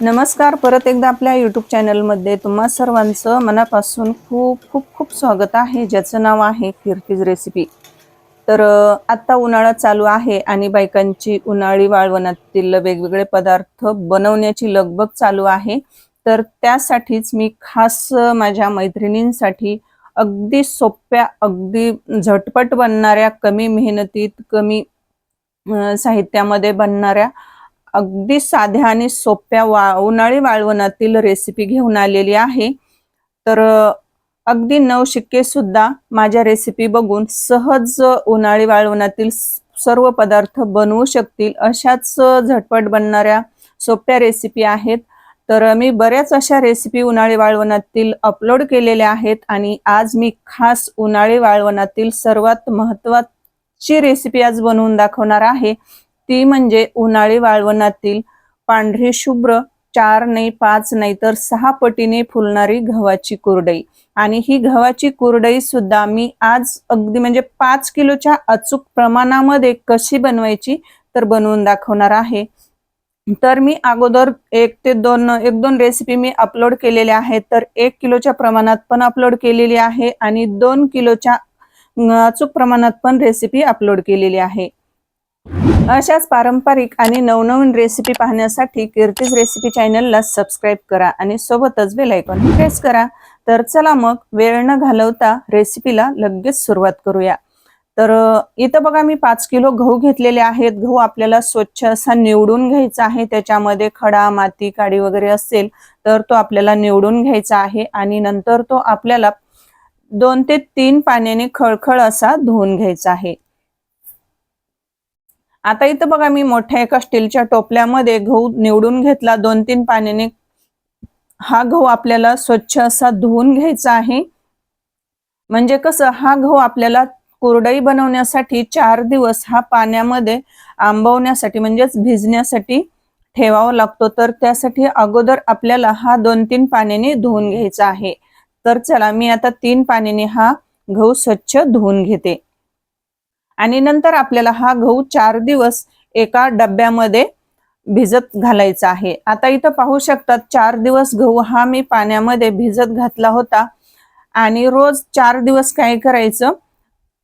नमस्कार. परत एकदा आपल्या यूट्यूब चॅनलमध्ये तुम्हा सर्वांचं मनापासून खूप खूप खूप स्वागत आहे. ज्याचं नाव आहे कीर्तीज रेसिपी तर आत्ता उन्हाळा चालू आहे आणि बायकांची उन्हाळी वाळवणातील वेगवेगळे पदार्थ बनवण्याची लगबग चालू आहे. तर त्यासाठीच मी खास माझ्या मैत्रिणींसाठी अगदी सोप्या अगदी झटपट बनणाऱ्या कमी मेहनतीत कमी साहित्यामध्ये बनणाऱ्या अगदी साध्या आणि सोप्या वा उन्हाळी वाळवणातील रेसिपी घेऊन आलेली आहे. तर अगदी नवशिक्के सुद्धा माझ्या रेसिपी बघून सहज उन्हाळी वाळवणातील सर्व पदार्थ बनवू शकतील अशाच झटपट बनणाऱ्या सोप्या रेसिपी आहेत. तर मी बऱ्याच अशा रेसिपी उन्हाळी वाळवणातील अपलोड केलेल्या आहेत आणि आज मी खास उन्हाळी वाळवणातील सर्वात महत्वाची रेसिपी आज बनवून दाखवणार आहे. ती म्हणजे उन्हाळी वाळवणातील पांढरी शुभ्र चार नाही पाच नाही तर सहा पटीने फुलणारी गव्हाची कुरडई. आणि ही गव्हाची कुरडई सुद्धा मी आज अगदी म्हणजे पाच किलोच्या अचूक प्रमाणामध्ये कशी बनवायची तर बनवून दाखवणार आहे. तर मी अगोदर एक ते दोन एक दोन रेसिपी मी अपलोड केलेल्या आहेत. तर एक किलोच्या प्रमाणात पण अपलोड केलेली आहे आणि दोन किलोच्या अचूक प्रमाणात पण रेसिपी अपलोड केलेली आहे. अशाच पारंपरिक आणि नवनवीन रेसिपी पाहण्यासाठी कीर्तीज रेसिपी चॅनलला सबस्क्राईब करा आणि सोबतच बेल आयकॉन प्रेस करा. तर चला मग वेळ न घालवता रेसिपीला लगेच सुरुवात करूया. तर इथं बघा मी पाच किलो गहू घेतलेले आहेत. गहू आपल्याला स्वच्छ असा निवडून घ्यायचा आहे. त्याच्यामध्ये खडा माती काडी वगैरे असेल तर तो आपल्याला निवडून घ्यायचा आहे आणि नंतर तो आपल्याला दोन ते तीन पाण्याने खळखळ असा धुवून घ्यायचा आहे. आता इथं बघा मी मोठ्या एका स्टीलच्या टोपल्यामध्ये गहू निवडून घेतला. दोन तीन पाण्याने हा गहू आपल्याला स्वच्छ असा धुवून घ्यायचा आहे. म्हणजे कसं हा गहू आपल्याला कुरडई बनवण्यासाठी चार दिवस हा पाण्यामध्ये आंबवण्यासाठी म्हणजेच भिजण्यासाठी ठेवावा लागतो. तर त्यासाठी अगोदर आपल्याला हा दोन तीन पाण्याने धुवून घ्यायचा आहे. तर चला मी आता तीन पाण्याने हा गहू स्वच्छ धुवून घेते. आणि नंतर आपल्याला हा गहू चार दिवस एका डब्यामध्ये भिजत घालायचा आहे. आता इथं पाहू शकतात चार दिवस गहू हा मी पाण्यामध्ये भिजत घातला होता. आणि रोज चार दिवस काय करायचं?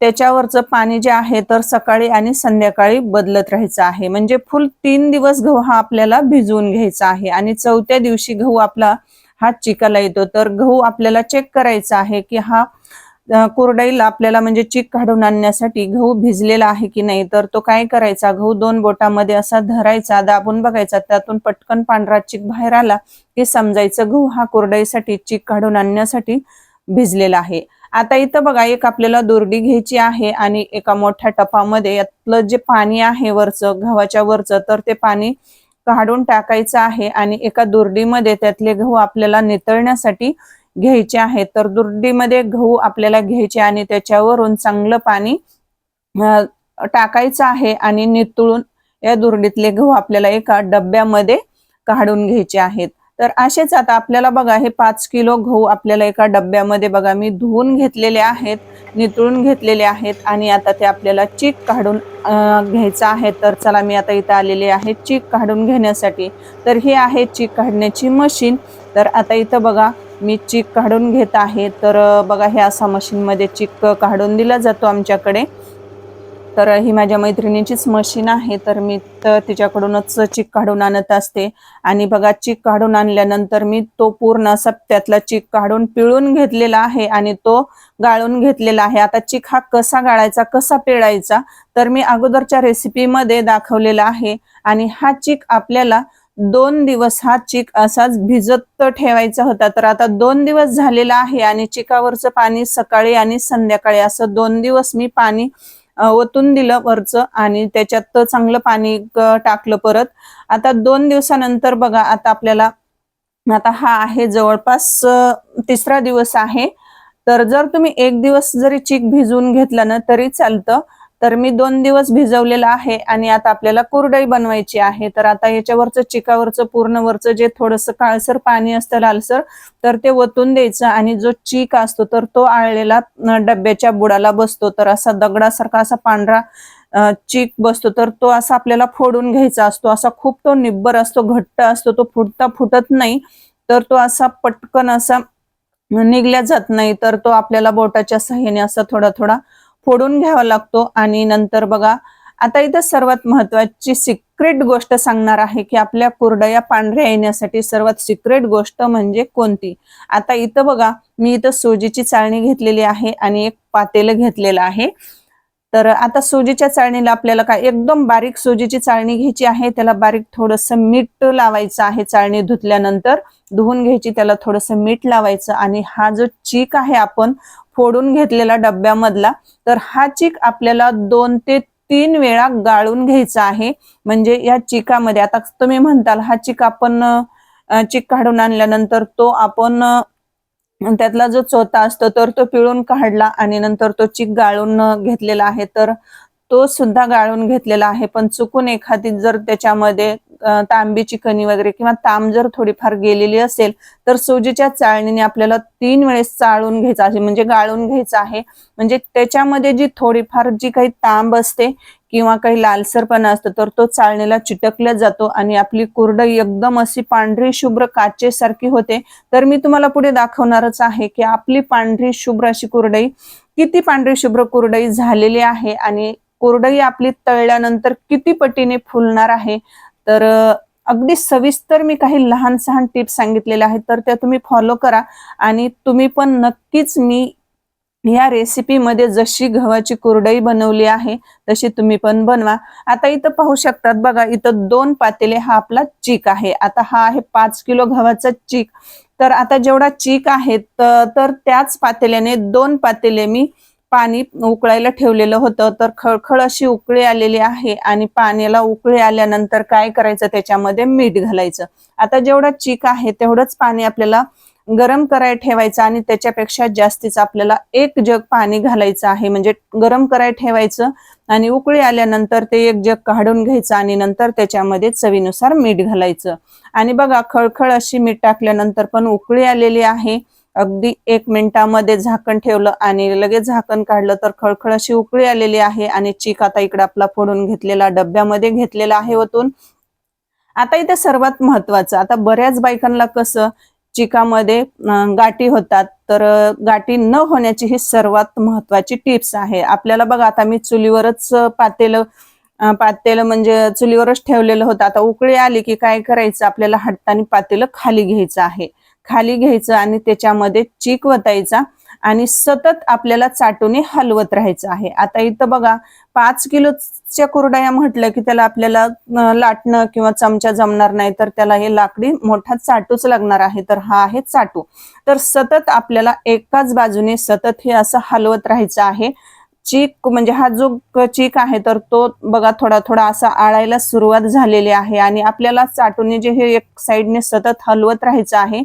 त्याच्यावरचं पाणी जे आहे तर सकाळी आणि संध्याकाळी बदलत राहायचं आहे. म्हणजे फुल तीन दिवस गहू हा आपल्याला भिजवून घ्यायचा आहे. आणि चौथ्या दिवशी गहू आपला हा चिकाला येतो. तर गहू आपल्याला चेक करायचा आहे की हा कुरडईला आपल्याला म्हणजे चीक काढून आणण्यासाठी गहू भिजलेला आहे की नाही तर तो काय करायचा? गहू दोन बोटामध्ये असा धरायचा दाबून बघायचा त्यातून पटकन पांढरा चीक बाहेर आला की समजायचं गहू हा कुरडईसाठी चीक काढून आणण्यासाठी भिजलेला आहे. आता इथं बघा एक आपल्याला दोरडी घ्यायची आहे आणि एका मोठ्या टपामध्ये यातलं जे पाणी आहे वरचं गव्हाच्या वरचं तर ते पाणी काढून टाकायचं आहे आणि एका दोरडीमध्ये त्यातले गहू आपल्याला नितळण्यासाठी घ्यायचे आहे तर दुर्डीमध्ये गहू आपल्याला घ्यायचे आणि त्याच्यावरून चांगलं पाणी टाकायचं आहे आणि नितळून या दुर्डीतले गहू आपल्याला एका डब्यामध्ये काढून घ्यायचे आहेत. तर असेच आता आपल्याला बघा हे पाच किलो गहू आपल्याला एका डब्यामध्ये बघा मी धुवून घेतलेले आहेत नितळून घेतलेले आहेत आणि आता ते आपल्याला चीक काढून घ्यायचं आहे. तर चला मी आता इथं आलेले आहे चीक काढून घेण्यासाठी. तर हे आहे चीक काढण्याची मशीन. तर आता इथं बघा मी चीक काढून घेत आहे तर बघा हे असा मशीनमध्ये चीक काढून दिला जातो आमच्याकडे. तर ही माझ्या मैत्रिणीचीच मशीन आहे तर मी तर तिच्याकडूनच चीक काढून आणत असते. आणि बघा चीक काढून आणल्यानंतर मी तो पूर्ण असा त्यातला चीक काढून पिळून घेतलेला आहे आणि तो गाळून घेतलेला आहे. आता चीक हा कसा गाळायचा कसा पिळायचा तर मी अगोदरच्या रेसिपीमध्ये दाखवलेला आहे. आणि हा चीक आपल्याला दोन दिवस हा चिक असाच भिजत ठेवायचा होता. तर आता दोन दिवस झालेला आहे आणि चिकावरचं पाणी सकाळी आणि संध्याकाळी असं दोन दिवस मी पाणी ओतून दिलं वरचं आणि त्याच्यात चांगलं पाणी टाकलं परत. आता दोन दिवसानंतर बघा आता आपल्याला आता हा आहे जवळपास तिसरा दिवस आहे. तर जर तुम्ही एक दिवस जरी चीक भिजवून घेतलं ना तरी चालतं. तर मी दोन दिवस भिजवलेलं आहे आणि आता आपल्याला कुरडई बनवायची आहे. तर आता याच्यावरचं चिकावरचं पूर्ण वरचं जे थोडंसं काळसर पाणी असतं लालसर तर ते ओतून द्यायचं आणि जो चीक असतो तर तो आळलेला डब्याच्या बुडाला बसतो. तर असा दगडासारखा असा पांढरा चीक बसतो. तर तो असा आपल्याला फोडून घ्यायचा असतो. असा खूप तो निब्बर असतो घट्ट असतो तो फुटता फुटत नाही. तर तो असा पटकन असा निघल्या जात नाही. तर तो आपल्याला बोटाच्या सहाय्याने असा थोडा थोडा फोडून घ्यावा लागतो. आणि नंतर बघा आता इथं सर्वात महत्वाची सिक्रेट गोष्ट सांगणार आहे की आपल्या कुरडया पांढऱ्या येण्यासाठी सर्वात सिक्रेट गोष्ट म्हणजे कोणती? आता इथं बघा मी इथं सोजीची चाळणी घेतलेली आहे आणि एक पातेलं घेतलेलं आहे. तर आता सोजीच्या चाळणीला आपल्याला काय एकदम बारीक सोजीची चाळणी घ्यायची आहे. त्याला बारीक थोडस मीठ लावायचं आहे चाळणी धुतल्यानंतर. धुवून घ्यायची त्याला थोडस मीठ लावायचं. आणि हा जो चीक आहे आपण फोडून घेतलेला डब्यामधला तर हा चीक आपल्याला दोन ते तीन वेळा गाळून घ्यायचा आहे. म्हणजे या चिकामध्ये आता तुम्ही म्हणताल हा चिक आपण चिक काढून आणल्यानंतर तो आपण त्यातला जो चोथा असतो तर तो पिळून काढला आणि नंतर तो चिक गाळून घेतलेला आहे. तर तो सुद्धा गाळून घेतलेला आहे. पण चुकून एखादी जर त्याच्यामध्ये तांबीची कणी वगैरे किंवा तांब जर थोडीफार गेलेली असेल तर सुजीच्या चाळणीने आपल्याला तीन वेळेस चाळून घ्यायचं आहे. म्हणजे गाळून घ्यायचं आहे. म्हणजे त्याच्यामध्ये जी थोडीफार जी काही तांब असते किंवा काही लालसरपणा असतो तर तो चाळणीला चिटकला जातो आणि आपली कुरडई एकदम अशी पांढरी शुभ्र काचेसारखी होते. तर मी तुम्हाला पुढे दाखवणारच आहे की आपली पांढरी शुभ्र अशी कुरडई किती पांढरी शुभ्र कुरडई झालेली आहे आणि कोरडई आपली तळल्यानंतर किती पटीने फुलणार आहे तर अगदी सविस्तर मी काही लहान सहान टिप्स सांगितलेल्या आहेत तर त्या तुम्ही फॉलो करा आणि तुम्ही पण नक्कीच मी या रेसिपीमध्ये जशी गव्हाची कुरडई बनवली आहे तशी तुम्ही पण बनवा. आता इथं पाहू शकतात बघा इथं दोन पातेले हा आपला चीक आहे. आता हा आहे पाच किलो गव्हाचा चीक. तर आता जेवढा चीक आहे तर त्याच पातेल्याने दोन पातेले मी पाणी उकळायला ठेवलेलं होतं. तर खळखळ अशी उकळी आलेली आहे आणि पाण्याला उकळी आल्यानंतर काय करायचं? त्याच्यामध्ये मीठ घालायचं. आता जेवढा चीक आहे तेवढंच पाणी आपल्याला गरम करायला ठेवायचं आणि त्याच्यापेक्षा जास्तीच आपल्याला एक जग पाणी घालायचं आहे. म्हणजे गरम करायला ठेवायचं आणि उकळी आल्यानंतर ते एक जग काढून घ्यायचं आणि नंतर त्याच्यामध्ये चवीनुसार मीठ घालायचं. आणि बघा खळखळ अशी मीठ टाकल्यानंतर पण उकळी आलेली आहे. अगदी एक मिनिटामध्ये झाकण ठेवलं आणि लगेच झाकण काढलं तर खळखळ अशी उकळी आलेली आहे आणि चीक आता इकडे आपला फोडून घेतलेला डब्यामध्ये घेतलेला आहे वतून. आता इथे सर्वात महत्वाचं आता बऱ्याच बायकांना कसं चिकामध्ये गाठी होतात तर गाठी न होण्याची ही सर्वात महत्वाची टिप्स आहे. आपल्याला बघा आता मी चुलीवरच पातेल पातेलं पातेलं म्हणजे चुलीवरच ठेवलेलं होतं. आता उकळी आली की काय करायचं? आपल्याला हाताने पातेलं खाली घ्यायचं आहे. खाली घ्यायचं आणि त्याच्यामध्ये चीक वतायचा आणि सतत आपल्याला चाटूने हलवत राहायचं आहे. आता इथं बघा पाच किलोच्या कुरडया म्हटलं की त्याला आपल्याला लाटणं किंवा चमचा जमणार नाही तर त्याला हे लाकडी मोठा चाटूच लागणार आहे. तर हा आहे चाटू. तर सतत आपल्याला एकाच बाजूने सतत हे असं हलवत राहायचं आहे. चीक म्हणजे हा जो चीक आहे तर तो बघा थोडा थोडा असा आळायला सुरुवात झालेली आहे आणि आपल्याला चाटूने जे हे एक साईडने सतत हलवत राहायचं आहे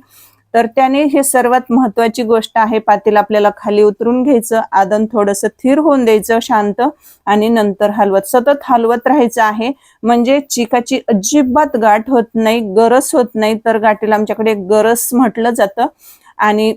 तर त्याने हे सर्वात महत्वाची गोष्ट आहे. पातेल आपल्याला खाली उतरून घ्यायचं आदन थोडंसं थिर होऊन द्यायचं शांत. आणि नंतर हलवत सतत हलवत राहायचं आहे. म्हणजे चिकाची अजिबात गाठ होत नाही गरज होत नाही. तर गाठीला आमच्याकडे गरज म्हटलं जातं. आणि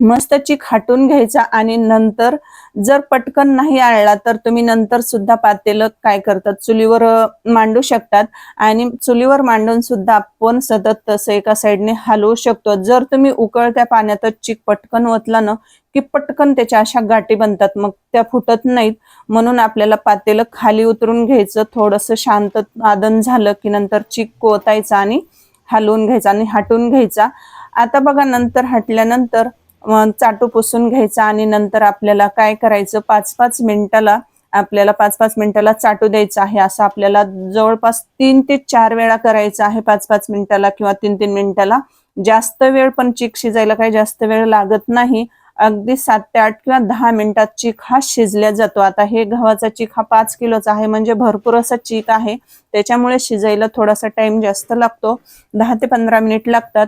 मस्त चीक हाटून घ्यायचा आणि नंतर जर पटकन नाही आळला तर तुम्ही नंतर सुद्धा पातेलं काय करतात? चुलीवर मांडू शकतात आणि चुलीवर मांडून सुद्धा आपण सतत तसं एका साईडने हलवू शकतो. जर तुम्ही उकळत्या पाण्यातच चीक पटकन ओतला ना की पटकन त्याच्या अशा गाठी बनतात मग त्या फुटत नाहीत. म्हणून आपल्याला पातेलं खाली उतरून घ्यायचं थोडंसं शांत आदन झालं की नंतर चीक कोतायचा आणि हलवून घ्यायचा आणि हटून घ्यायचा. आता बघा नंतर हटल्यानंतर चाटू पुसून घ्यायचा आणि नंतर आपल्याला काय करायचं? पाच पाच मिनिटाला आपल्याला पाच पाच मिनिटाला चाटू द्यायचं आहे. असं आपल्याला जवळपास तीन ते चार वेळा करायचं आहे पाच पाच मिनिटाला किंवा तीन तीन मिनिटाला. जास्त वेळ पण चीक शिजायला काही जास्त वेळ लागत नाही. अगदी सात ते आठ किंवा दहा मिनिटात चीक हा शिजल्या जातो. आता हे गव्हाचा चीक हा पाच किलोचा आहे म्हणजे भरपूर असा चीक आहे. त्याच्यामुळे शिजायला थोडासा टाइम जास्त लागतो. दहा ते पंधरा मिनिट लागतात.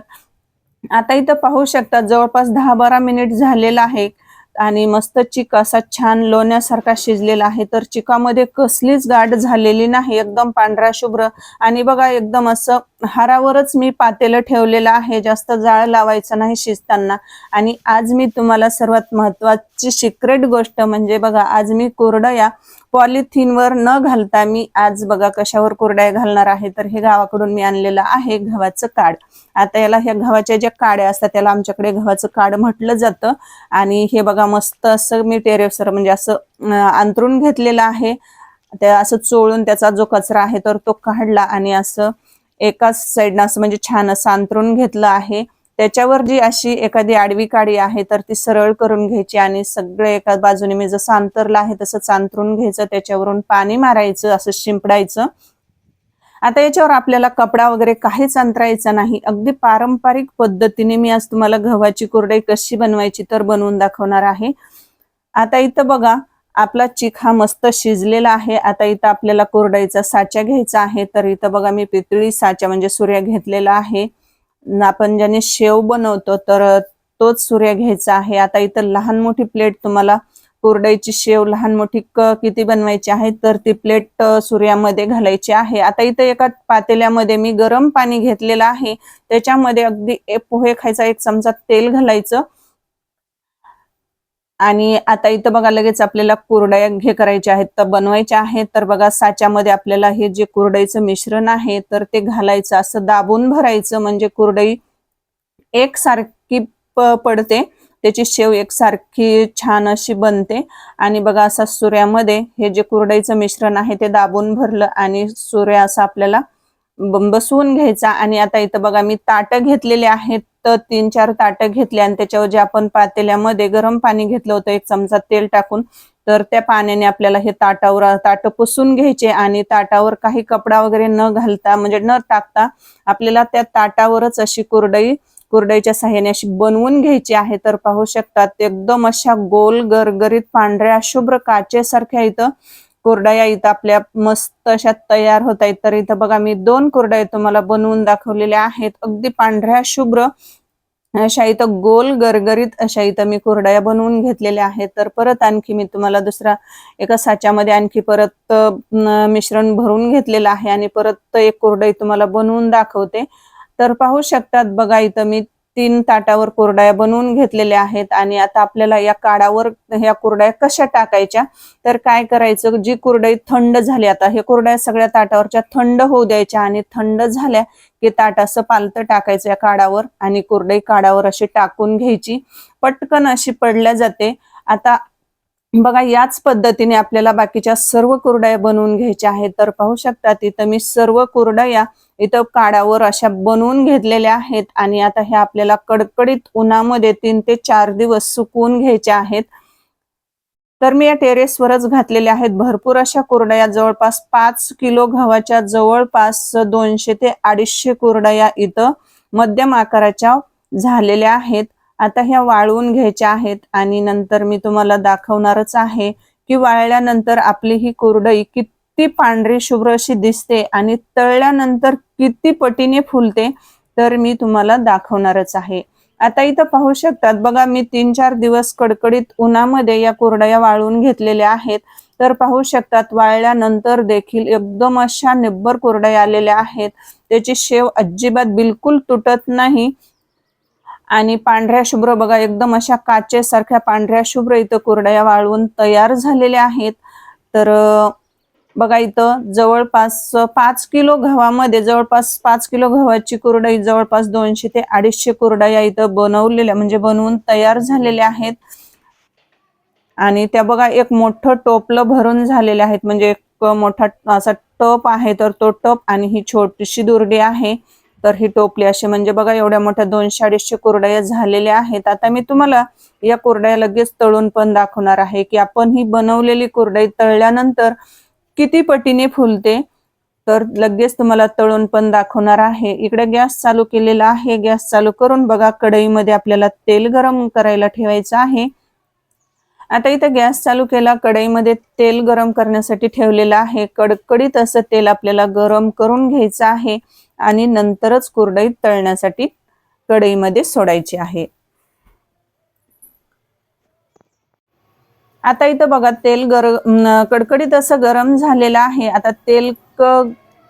आता इथं पाहू शकता जवळपास दहा बारा मिनिट झालेला आहे आणि मस्त चिक असा छान लोण्यासारखा शिजलेला आहे. तर चिकामध्ये कसलीच गाठ झालेली नाही एकदम पांढरा शुभ्र आणि बघा एकदम असं हारावरच मी पातेलं ठेवलेलं आहे. जास्त जाळ लावायचं नाही शिजताना. आणि आज मी तुम्हाला सर्वात महत्वाची सिक्रेट गोष्ट म्हणजे बघा आज मी कोरडया पॉलिथिनवर न घालता मी आज बघा कशावर कुरडया घालणार आहे. तर हे गावाकडून मी आणलेलं आहे गव्हाचं काड. आता याला ह्या गव्हाच्या ज्या काड्या असतात त्याला आमच्याकडे गव्हाचं काड म्हटलं जातं. आणि हे बघा मस्त असं मी टेरेसर म्हणजे असं अंतरून घेतलेलं आहे. ते असं चोळून त्याचा जो कचरा आहे तर तो काढला आणि असं एकाच साईडनं असं म्हणजे छान असं अंतरून घेतलं आहे. त्याच्यावर जी अशी एखादी आडवी काडी आहे तर ती सरळ करून घ्यायची आणि सगळे एका बाजूने मी जसं अंतरलं आहे तसंच अंतरून घ्यायचं. त्याच्यावरून पाणी मारायचं असं शिंपडायचं. आता याच्यावर आपल्याला कपडा वगैरे काहीच अंतरायचा नाही. अगदी पारंपरिक पद्धतीने मी आज तुम्हाला गव्हाची कुरडई कशी बनवायची तर बनवून दाखवणार आहे. आता इथं बघा आपला चिक हा मस्त शिजलेला आहे. आता इथं आपल्याला कोरडाईचा साचा घ्यायचा आहे. तर इथं बघा मी पितळी साचा म्हणजे सूर्य घेतलेला आहे. आपण ज्याने शेव बनवतो तर तोच सूर्य घ्यायचा आहे. आता इथं लहान मोठी प्लेट तुम्हाला कोरडाईची शेव लहान मोठी क किती बनवायची आहे तर ती प्लेट सूर्यामध्ये घालायची आहे. आता इथं एका पातेल्यामध्ये मी गरम पाणी घेतलेलं आहे. त्याच्यामध्ये अगदी पोहे खायचा एक चमचा तेल घालायचं. आणि आता इथं बघा लगेच आपल्याला कुरडया घे करायच्या आहेत तर बनवायच्या आहेत. तर बघा साच्यामध्ये आपल्याला हे जे कुरडईचं मिश्रण आहे तर ते घालायचं असं दाबून भरायचं. म्हणजे कुरडई एकसारखी पडते. त्याची शेव एकसारखी छान अशी बनते. आणि बघा असा सूर्यामध्ये हे जे कुरडईचं मिश्रण आहे ते दाबून भरलं आणि सूर्य असा आपल्याला बसवून घ्यायचा आणि आता इथं बघा मी ताटं घेतलेले आहेत तर तीन चार ताटं घेतले आणि त्याच्यावर जे आपण पातेल्यामध्ये गरम पाणी घेतलं होतं एक चमचा तेल टाकून तर त्या पाण्याने आपल्याला हे ताटावर ताटं पुसून घ्यायचे आणि ताटावर काही कपडा वगैरे न घालता म्हणजे न टाकता आपल्याला त्या ताटावरच अशी कुरडई कुरडईच्या साह्याने अशी बनवून घ्यायची आहे. तर पाहू शकतात एकदम अशा गोल गरगरीत पांढऱ्या शुभ्र काचेसारख्या इथं कुरडया इथं आपल्या मस्त अशा तयार होत आहेत. तर इथं बघा मी दोन कुरडया तुम्हाला बनवून दाखवलेल्या आहेत. अगदी पांढऱ्या शुभ्र अशा इथं गोल गरगरीत अशा इथं मी कुरडया बनवून घेतलेल्या आहेत. तर परत आणखी मी तुम्हाला दुसरा एका साच्यामध्ये आणखी परत मिश्रण भरून घेतलेलं आहे आणि परत एक कुरडई तुम्हाला बनवून दाखवते. तर पाहू शकतात बघा इथं मी तीन ताटावर कोरड्या बनवून घेतलेल्या आहेत आणि आता आपल्याला या काडावर ह्या कुरड्या कशा टाकायच्या? तर काय करायचं? जी कुरडई थंड झाली आता हे कुरडया सगळ्या ताटावरच्या थंड होऊ द्यायच्या आणि थंड झाल्या की ताट असं पालतं टाकायचं या काडावर आणि कुरडई काडावर अशी टाकून घ्यायची. पटकन अशी पडल्या जाते. आता बघा याच पद्धतीने आपल्याला बाकीच्या सर्व कुरडया बनवून घ्यायच्या आहेत. तर पाहू शकता तिथं मी सर्व कुरडया इथं काडावर अशा बनवून घेतलेल्या आहेत आणि आता हे आपल्याला कडकडीत उन्हामध्ये तीन ते चार दिवस सुकवून घ्यायच्या आहेत. तर मी या टेरेसवरच घातलेल्या आहेत. भरपूर अशा कुरडया जवळपास पाच किलो गव्हाच्या जवळपास दोनशे ते अडीचशे कुरडया इथं मध्यम आकाराच्या झालेल्या आहेत. आता ह्या वाळवून घ्यायच्या आहेत आणि नंतर मी तुम्हाला दाखवणारच आहे की वाळल्यानंतर आपली ही कुरडई किती पांढरी शुभ्र अशी दिसते आणि तळल्यानंतर किती पटीने फुलते तर मी तुम्हाला दाखवणारच आहे. आता इथं पाहू शकतात बघा मी तीन चार दिवस कडकडीत उन्हामध्ये या कुरडया वाळवून घेतलेल्या आहेत. तर पाहू शकतात वाळल्यानंतर देखील एकदम अशा निब्बर कुरडया आलेल्या आहेत. त्याची शेव अजिबात बिलकुल तुटत नाही. आणि पांढऱ्या शुभ्र बघा एकदम अशा काचेसारख्या पांढऱ्या शुभ्र इथं कुरडया वाळवून तयार झालेल्या आहेत. तर बघा इथं जवळपास पाच किलो गव्हामध्ये जवळपास पाच किलो गव्हाची कुरडई जवळपास दोनशे ते अडीचशे कुरडया इथं बनवलेल्या म्हणजे बनवून तयार झालेल्या आहेत. आणि त्या बघा एक मोठं टोपलं भरून झालेले आहेत. म्हणजे एक मोठा असा टप आहे तर तो टप आणि ही छोटीशी दुर्डी आहे. तर ही टोपली अशी म्हणजे बघा एवढ्या मोठ्या दोनशे अडीचशे कुरडया झालेल्या आहेत. आता मी तुम्हाला या कुरडया लगेच तळून पण दाखवणार आहे की आपण ही बनवलेली कुरडई तळल्यानंतर किती पटीने फुलते? तर लगेच तुम्हाला तळून पण दाखवणार आहे. इकडे गॅस चालू केलेला आहे. गॅस चालू करून बघा कढईमध्ये आपल्याला तेल गरम करायला ठेवायचं आहे. आता इथं गॅस चालू केला कढईमध्ये तेल गरम करण्यासाठी ठेवलेलं आहे. कडकडीत असं तेल आपल्याला गरम करून घ्यायचं आहे आणि नंतरच कुरडई तळण्यासाठी कढईमध्ये सोडायची आहे. आता इथं बघा तेल गर कडकडीत असं गरम झालेलं आहे. आता तेल क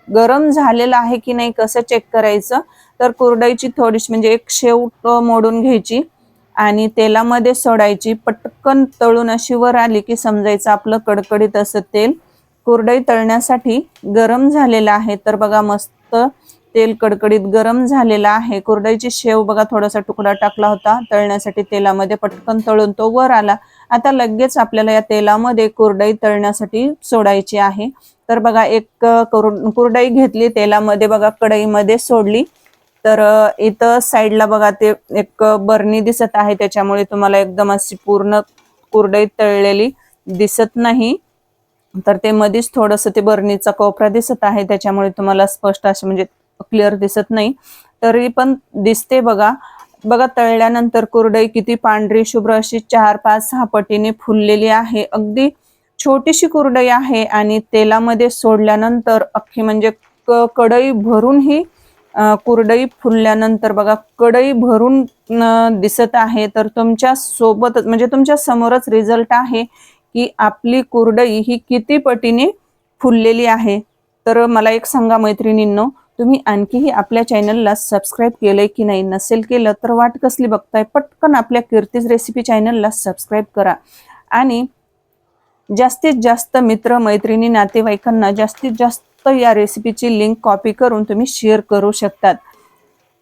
गरम झालेलं आहे की नाही कसं चेक करायचं? तर कुरडईची थोडीशी म्हणजे एक शेव मोडून घ्यायची आणि तेलामध्ये सोडायची. पटकन तळून अशी वर आली की समजायचं आपलं कडकडीत असं तेल कुरडई तळण्यासाठी गरम झालेलं आहे. तर बघा मस्त तेल कडकडीत गरम झालेला आहे. कुरडईची शेव बघा थोडासा तुकडा टाकला होता. तळण्यासाठी तेलामध्ये पटकन तळून तो वर आला. आता लगेच आपल्याला या तेलामध्ये कुरडई तळण्यासाठी सोडायची आहे. तर बघा एक कुरडई घेतली तेलामध्ये बघा कढईमध्ये सोडली. तर इथं साईडला बघा ते एक बरणी दिसत आहे. त्याच्यामुळे तुम्हाला एकदम अशी पूर्ण कुरडई तळलेली दिसत नाही. तर ते मध्येच थोडंसं ते बरणीचा कोपरा दिसत आहे. त्याच्यामुळे तुम्हाला स्पष्ट असे म्हणजे क्लिअर दिसत नाही. तरी पण दिसते बघा. बघा तळल्यानंतर कुरडई किती पांढरी शुभ्र अशी चार पाच सहा पटीने फुललेली आहे. अगदी छोटीशी कुरडई आहे आणि तेलामध्ये सोडल्यानंतर अख्खी म्हणजे क- कढई भरून ही कुरडई फुलल्यानंतर बघा कढई भरून दिसत आहे. तर तुमच्या सोबतच म्हणजे तुमच्या समोरच रिझल्ट आहे की आपली कुरडई ही किती पटीने फुललेली आहे. तर मला एक सांगा मैत्रिणींनो तुम्ही आणखीही आपल्या चॅनलला सबस्क्राईब केलंय की नाही नसेल केलं तर वाट कसली बघताय पटकन आपल्या कीर्तीज रेसिपी चॅनलला सबस्क्राईब करा. आणि जास्तीत जास्त मित्र मैत्रिणी नातेवाईकांना जास्तीत जास्त या रेसिपीची लिंक कॉपी करून तुम्ही शेअर करू शकतात.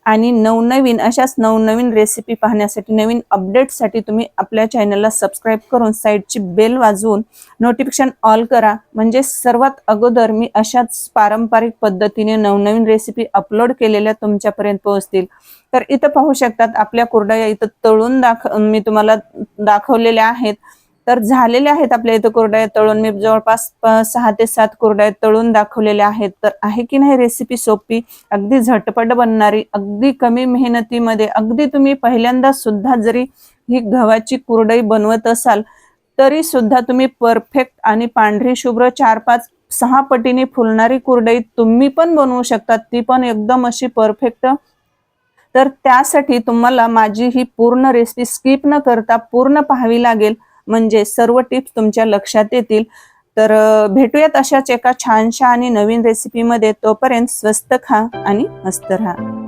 आणि नवनवीन अशाच नवनवीन रेसिपी पाहण्यासाठी नवीन अपडेटसाठी तुम्ही आपल्या चॅनलला सबस्क्राईब करून साईडची बेल वाजवून नोटिफिकेशन ऑल करा. म्हणजे सर्वात अगोदर मी अशाच पारंपरिक पद्धतीने नवनवीन रेसिपी अपलोड केलेल्या तुमच्यापर्यंत पोहोचतील. तर इथं पाहू शकतात आपल्या कुरडया इथं तळून दाख मी तुम्हाला दाखवलेल्या आहेत. तर झालेल्या आहेत आपल्या इथं कुरडया तळून. मी जवळपास सहा ते सात कुरडया तळून दाखवलेल्या आहेत. तर आहे की नाही रेसिपी सोपी? अगदी झटपट बनणारी अगदी कमी मेहनतीमध्ये अगदी तुम्ही पहिल्यांदा सुद्धा जरी ही गव्हाची कुरडई बनवत असाल तरी सुद्धा तुम्ही परफेक्ट आणि पांढरी शुभ्र चार पाच सहा पटीने फुलणारी कुरडई तुम्ही पण बनवू शकता. ती पण एकदम अशी परफेक्ट तर त्यासाठी तुम्हाला माझी ही पूर्ण रेसिपी स्किप न करता पूर्ण पाहावी लागेल. म्हणजे सर्व टिप्स तुमच्या लक्षात येतील. तर भेटूयात अशाच एका छानशा आणि नवीन रेसिपीमध्ये तोपर्यंत स्वस्त खा आणि मस्त राहा.